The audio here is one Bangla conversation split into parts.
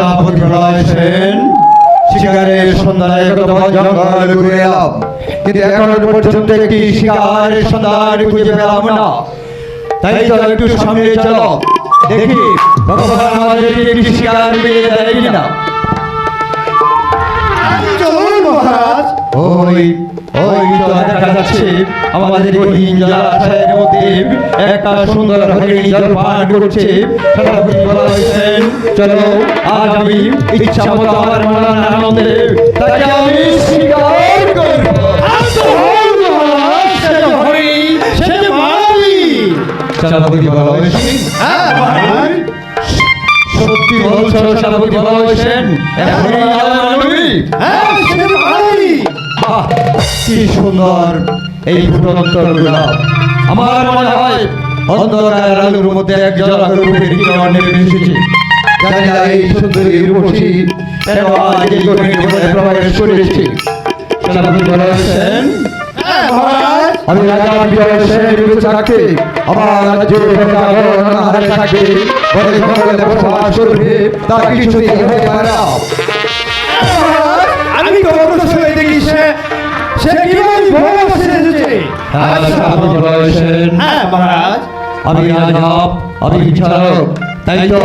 সেনাপতি প্রলয় সেন। শিকারের সন্ধানে জঙ্গল ঘুরে কিন্তু এখনও পর্যন্ত একটি শিকারের সন্ধান খুঁজে পেলাম না। তাই তো একটু সামনে চলো। দেখি, ভগবান আমাদেরকে একটি শিকার পেয়ে দেয় কিনা? আমাদের মধ্যে একটা সুন্দর হরিণী করছে। চলো আজ আমি ইচ্ছা মতো আমার মনের আনন্দে তাকে আমি শিকার করব। সেনাপতি বলেছেন হ্যাঁ সত্যি বলছো সেনাপতি হ্যাঁ বাহ কি সুন্দর। এই ফুটন্ত গোলাপ আমার মনে হয় অন্ধকার আলোর মধ্যে এক কিরণ নেমে এসেছে জানি না এই সুন্দরী রূপসী কেন আজ এই প্রবেশ করেছে। সেনাপতি বলেছেন হ্যাঁ আমি রাজা বিবেচ রাখতে আমার রাজ্যে হারে থাকে বলে বসবাস করবে কিছুতেই হতে পারে না। আমি তো অগ্রসর হয়ে দেখি সে সে এসেছে হ্যাঁ, বলেছেন হ্যাঁ মহারাজ। আমি রাজব আমি বিচারক। তাই তো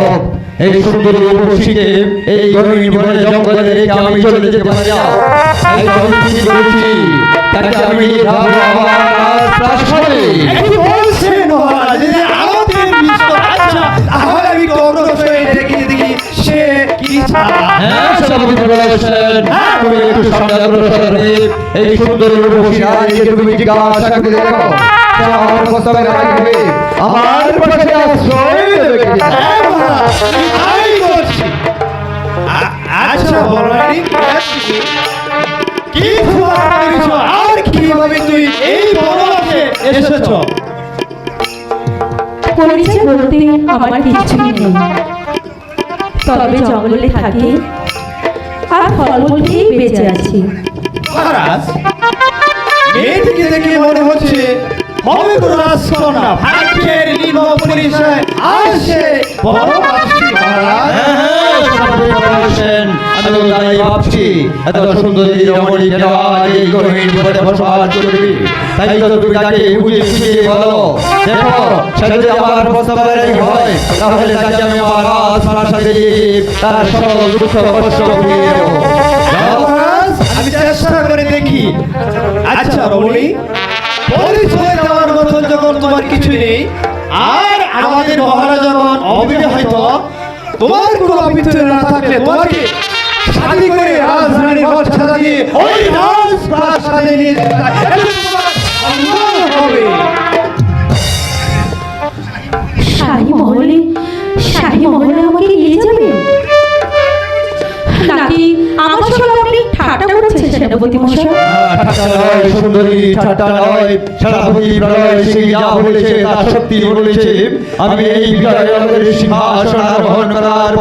এই সুন্দর রূপসীকে এই গভীর বনে জঙ্গলে রেখে আমি চলে যেতে পারি। না তাই তো আমি ঠিক করেছি তাকে আমি রাখব কি বলছেন মহারাজ আমাদের বিস্তর আচ্ছা আমি দেখি সে কি ছাড়া সেনাপতি বলেছেন তুমি একটু সামনে অগ্রসর হয়ে এই সুন্দর রূপসী তুমি জিজ্ঞাসা করে দেখো আমার প্রস্তাবে রাখবে আমার পাশে আশ্রয় দেবে কিনা? মহারাজ আমি করছি আচ্ছা বলরানি কি আর কীভাবে তুই এই বনবাসে এসেছ? পরিচয় বলতে আমার কিছুই নেই। তবে জঙ্গলে থাকি বেঁচে আছি। মহারাজ মেয়েটিকে দেখে মনে হচ্ছে হবে রাজকন্যা ভাগ্যের পরিচয় আসে হ্যাঁ, হয় তাহলে তাকে আমি আমার রাজ প্রাসাদে তার সকল দুঃখ কষ্ট আমি চেষ্টা করে দেখি। আচ্ছা রমণী পরিচয় দেওয়ার মতন যখন তোমার কিছু নেই, আর আমাদের মহারাজ যখন অবিবাহিত, তোমার কোনো অবিচয় না থাকলে তোমাকে শাদি করে রাজধানীর ঘর ছাড়া দিয়ে ওই রাজ প্রাসাদে নিয়ে শাহী মহলে শাহী মহলে আমাকে নিয়ে যাবেন নাকি আমার সঙ্গে আপনি ঠাট্টা করছেন সেনাপতি মশাই ঠাট্টা নয়, সুন্দরী ঠাট্টা নয় সেনাপতি প্রলয় সিং যা বলেছে তা সত্যি বলেছে। আমি এই বিজয় সিংহাসন আরোহণ করার